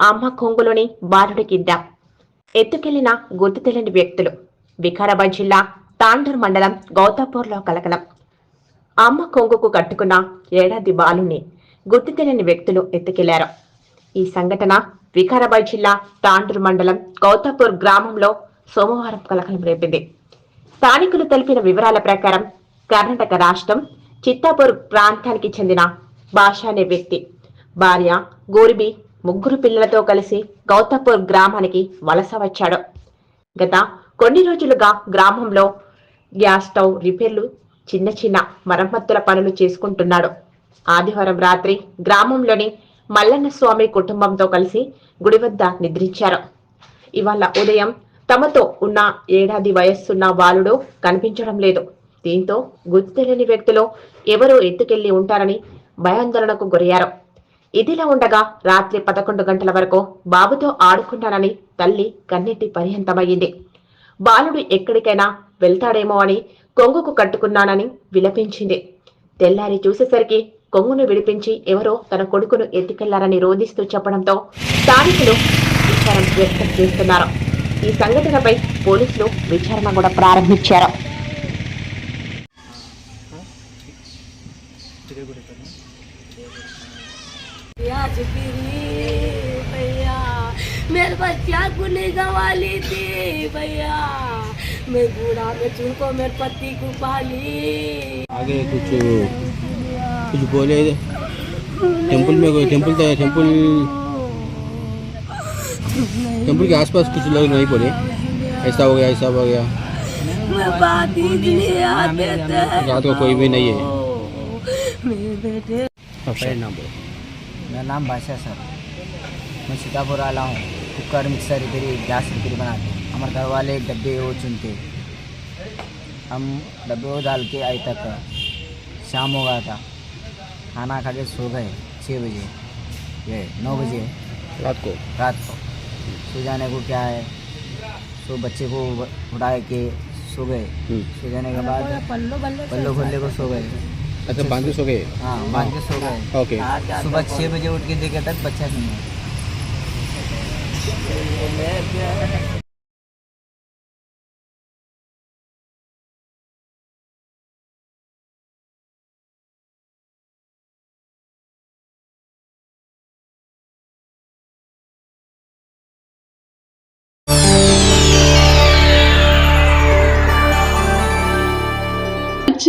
అమ్మ కొంగులోని బాలుడి దెబ్బ ఎత్తుకెళ్ళిన గుర్తు తెలియని వ్యక్తులు. వికారాబాద్ జిల్లా తాండూర్ మండలం గౌతాపూర్లో కలకలం. అమ్మ కొంగుకు కట్టుకున్న ఏడాది బాలుని గుర్తు తెలియని వ్యక్తులు ఎత్తుకెళ్ళారు. ఈ సంఘటన వికారాబాద్ జిల్లా తాండూరు మండలం గౌతాపూర్ గ్రామంలో సోమవారం కలకలం రేపింది. స్థానికులు తెలిపిన వివరాల ప్రకారం కర్ణాటక రాష్ట్రం చిత్తాపూర్ ప్రాంతానికి చెందిన భాష అనే వ్యక్తి. భార్య గోరిబి ముగ్గురు పిల్లలతో కలిసి గౌతమ్పూర్ గ్రామానికి వలస వచ్చాడు. గత కొన్ని రోజులుగా గ్రామంలో గ్యాస్ స్టవ్ రిపేర్లు చిన్న చిన్న మరమ్మతుల పనులు చేసుకుంటున్నాడు. ఆదివారం రాత్రి గ్రామంలోని మల్లన్న స్వామి కుటుంబంతో కలిసి గుడి వద్ద నిద్రించారు. ఇవాళ ఉదయం తమతో ఉన్న ఏడాది వయస్సున్న బాలుడు కనిపించడం లేదు. దీంతో గుర్తు తెలియని వ్యక్తులు ఎవరో ఎత్తుకెళ్ళి ఉంటారని భయాందోళనకు గురయ్యారు. ఇదిలా ఉండగా రాత్రి పదకొండు గంటల వరకు బాబుతో ఆడుకున్నానని తల్లి కన్నెట్టి పర్యంతమయ్యింది బాలుడు ఎక్కడికైనా వెళ్తాడేమో అని కొంగుకు కట్టుకున్నానని విలపించింది. తెల్లారి చూసేసరికి కొంగును విడిపించి ఎవరో తన కొడుకును ఎత్తుకెళ్ళారని రోధిస్తూ చెప్పడంతో స్థానికులు విచారణ వ్యక్తం చేస్తున్నారు. ఈ సంఘటనపై పోలీసులు విచారణ కూడా ప్రారంభించారు. चुपीरी भैया। मेरे बच्चा को नहीं गवाली थी भैया। मैं बूढ़ा में तुमको मेरे पति को पाली। आगे कुछ कुछ बोले टेंपल में कोई टेंपल था टेंपल टेंपल के आसपास कुछ लोग नहीं बोले। ऐसा हो गया ऐसा हो गया। मैं बात ही नहीं आते रात को कोई भी नहीं है। मेरे बेटे नाम बोलो मेरा नाम बादशाह सर। मैं सीतापुर आला हूँ। कुकर मिक्सर रिपेरी गैस रिपेरी बनाते हैं। हमारे घर वाले डब्बे वो चुनते हम डब्बे वो डाल के आज तक शाम हो गया था। खाना खा के सो गए छः बजे। ये नौ बजे। रात को। रात को। सो जाने को क्या है? सो बच्चे को उठा के सो गए। सो जाने के बाद पल्लो बल्लो पल्लो खुल्ले को सो गए अच्छा बाँध हो सो गए? हाँ बाँध हो सो गए। ओके। सुबह छः बजे उठ के देखे तक बच्चा नहीं है।